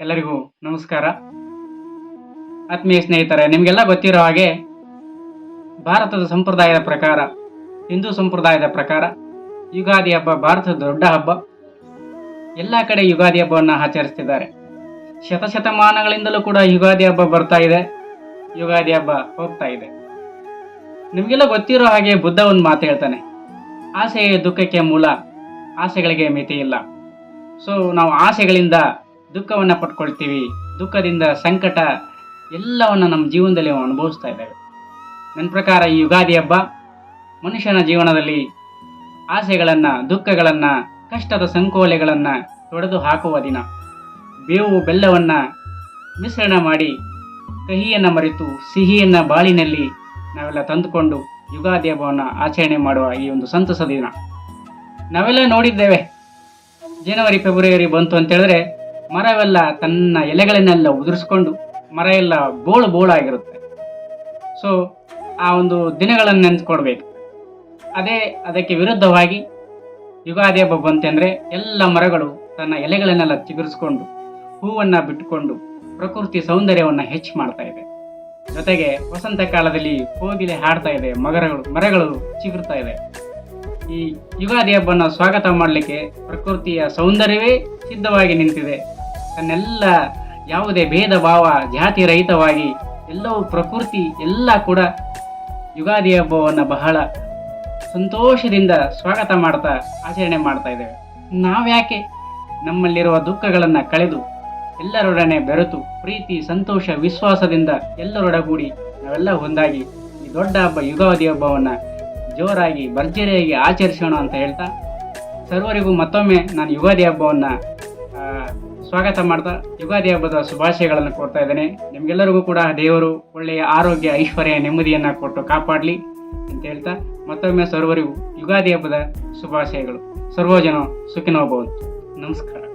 ಎಲ್ಲರಿಗೂ ನಮಸ್ಕಾರ. ಆತ್ಮೀಯ ಸ್ನೇಹಿತರೆ, ನಿಮಗೆಲ್ಲ ಗೊತ್ತಿರೋ ಹಾಗೆ ಭಾರತದ ಸಂಪ್ರದಾಯದ ಪ್ರಕಾರ, ಹಿಂದೂ ಸಂಪ್ರದಾಯದ ಪ್ರಕಾರ, ಯುಗಾದಿ ಹಬ್ಬ ಭಾರತದ ದೊಡ್ಡ ಹಬ್ಬ. ಎಲ್ಲ ಕಡೆ ಯುಗಾದಿ ಹಬ್ಬವನ್ನು ಆಚರಿಸ್ತಿದ್ದಾರೆ. ಶತಶತಮಾನಗಳಿಂದಲೂ ಕೂಡ ಯುಗಾದಿ ಹಬ್ಬ ಬರ್ತಾ ಇದೆ, ಯುಗಾದಿ ಹಬ್ಬ ಹೋಗ್ತಾ ಇದೆ. ನಿಮಗೆಲ್ಲ ಗೊತ್ತಿರೋ ಹಾಗೆ ಬುದ್ಧ ಒಂದು ಮಾತು ಹೇಳ್ತಾನೆ, ಆಸೆಯ ದುಃಖಕ್ಕೆ ಮೂಲ, ಆಸೆಗಳಿಗೆ ಮಿತಿ ಇಲ್ಲ ಸೊ ನಾವು ಆಸೆಗಳಿಂದ ದುಃಖವನ್ನು ಪಟ್ಕೊಳ್ತೀವಿ, ದುಃಖದಿಂದ ಸಂಕಟ ಎಲ್ಲವನ್ನು ನಮ್ಮ ಜೀವನದಲ್ಲಿ ಅನುಭವಿಸ್ತಾ ಇದ್ದೇವೆ. ನನ್ನ ಪ್ರಕಾರ ಈ ಯುಗಾದಿ ಹಬ್ಬ ಮನುಷ್ಯನ ಜೀವನದಲ್ಲಿ ಆಸೆಗಳನ್ನು, ದುಃಖಗಳನ್ನು, ಕಷ್ಟದ ಸಂಕೋಲೆಗಳನ್ನು ತೊಡೆದು ಹಾಕುವ ದಿನ. ಬೇವು ಬೆಲ್ಲವನ್ನು ಮಿಶ್ರಣ ಮಾಡಿ ಕಹಿಯನ್ನು ಮರೆತು ಸಿಹಿಯನ್ನು ಬಾಳಿನಲ್ಲಿ ನಾವೆಲ್ಲ ತಂದುಕೊಂಡು ಯುಗಾದಿ ಹಬ್ಬವನ್ನು ಆಚರಣೆ ಮಾಡುವ ಈ ಒಂದು ಸಂತಸ ದಿನ. ನಾವೆಲ್ಲ ನೋಡಿದ್ದೇವೆ. ಜನವರಿ, ಫೆಬ್ರವರಿ ಬಂತು ಅಂತ ಹೇಳಿದ್ರೆ ಮರವೆಲ್ಲ ತನ್ನ ಎಲೆಗಳನ್ನೆಲ್ಲ ಉದುರಿಸ್ಕೊಂಡು ಮರ ಎಲ್ಲ ಬೋಳು ಬೋಳಾಗಿರುತ್ತೆ. ಸೊ ಆ ಒಂದು ದಿನಗಳನ್ನು ನೆನೆಸ್ಕೊಡ್ಬೇಕು. ಅದೇ ಅದಕ್ಕೆ ವಿರುದ್ಧವಾಗಿ ಯುಗಾದಿ ಹಬ್ಬ ಬಂತೆಂದರೆ ಎಲ್ಲ ಮರಗಳು ತನ್ನ ಎಲೆಗಳನ್ನೆಲ್ಲ ಚಿಗುರಿಸ್ಕೊಂಡು, ಹೂವನ್ನು ಬಿಟ್ಟುಕೊಂಡು ಪ್ರಕೃತಿ ಸೌಂದರ್ಯವನ್ನು ಹೆಚ್ಚು ಮಾಡ್ತಾ ಇದೆ. ಜೊತೆಗೆ ವಸಂತ ಕಾಲದಲ್ಲಿ ಕೋಗಿಲೆ ಹಾಡ್ತಾ ಇದೆ, ಮಗರಗಳು, ಮರಗಳು ಚಿಗುರ್ತಾ ಇದೆ. ಈ ಯುಗಾದಿ ಹಬ್ಬನ ಸ್ವಾಗತ ಮಾಡಲಿಕ್ಕೆ ಪ್ರಕೃತಿಯ ಸೌಂದರ್ಯವೇ ಸಿದ್ಧವಾಗಿ ನಿಂತಿದೆ. ತನ್ನೆಲ್ಲ ಯಾವುದೇ ಭೇದ ಭಾವ, ಜಾತಿ ರಹಿತವಾಗಿ ಎಲ್ಲವೂ ಪ್ರಕೃತಿ ಎಲ್ಲ ಕೂಡ ಯುಗಾದಿ ಹಬ್ಬವನ್ನು ಬಹಳ ಸಂತೋಷದಿಂದ ಸ್ವಾಗತ ಮಾಡ್ತಾ, ಆಚರಣೆ ಮಾಡ್ತಾ ಇದ್ದೇವೆ. ನಾವ್ಯಾಕೆ ನಮ್ಮಲ್ಲಿರುವ ದುಃಖಗಳನ್ನು ಕಳೆದು ಎಲ್ಲರೊಡನೆ ಬೆರೆತು ಪ್ರೀತಿ, ಸಂತೋಷ, ವಿಶ್ವಾಸದಿಂದ ಎಲ್ಲರೊಡಗೂಡಿ ನಾವೆಲ್ಲ ಒಂದಾಗಿ ಈ ದೊಡ್ಡ ಹಬ್ಬ, ಯುಗಾದಿ ಹಬ್ಬವನ್ನು ಜೋರಾಗಿ ಭರ್ಜರಿಯಾಗಿ ಆಚರಿಸೋಣ ಅಂತ ಹೇಳ್ತಾ, ಸರ್ವರಿಗೂ ಮತ್ತೊಮ್ಮೆ ನಾನು ಯುಗಾದಿ ಹಬ್ಬವನ್ನು ಸ್ವಾಗತ ಮಾಡ್ತಾ ಯುಗಾದಿ ಹಬ್ಬದ ಶುಭಾಶಯಗಳನ್ನು ಕೊಡ್ತಾ ಇದ್ದೇನೆ. ನಿಮಗೆಲ್ಲರಿಗೂ ಕೂಡ ದೇವರು ಒಳ್ಳೆಯ ಆರೋಗ್ಯ, ಐಶ್ವರ್ಯ, ನೆಮ್ಮದಿಯನ್ನು ಕೊಟ್ಟು ಕಾಪಾಡಲಿ ಅಂತ ಹೇಳ್ತಾ ಮತ್ತೊಮ್ಮೆ ಸರ್ವರಿಗೂ ಯುಗಾದಿ ಹಬ್ಬದ ಶುಭಾಶಯಗಳು. ಸರ್ವಜನ ಸುಖಿನೋಭವಂತು ನಮಸ್ಕಾರ.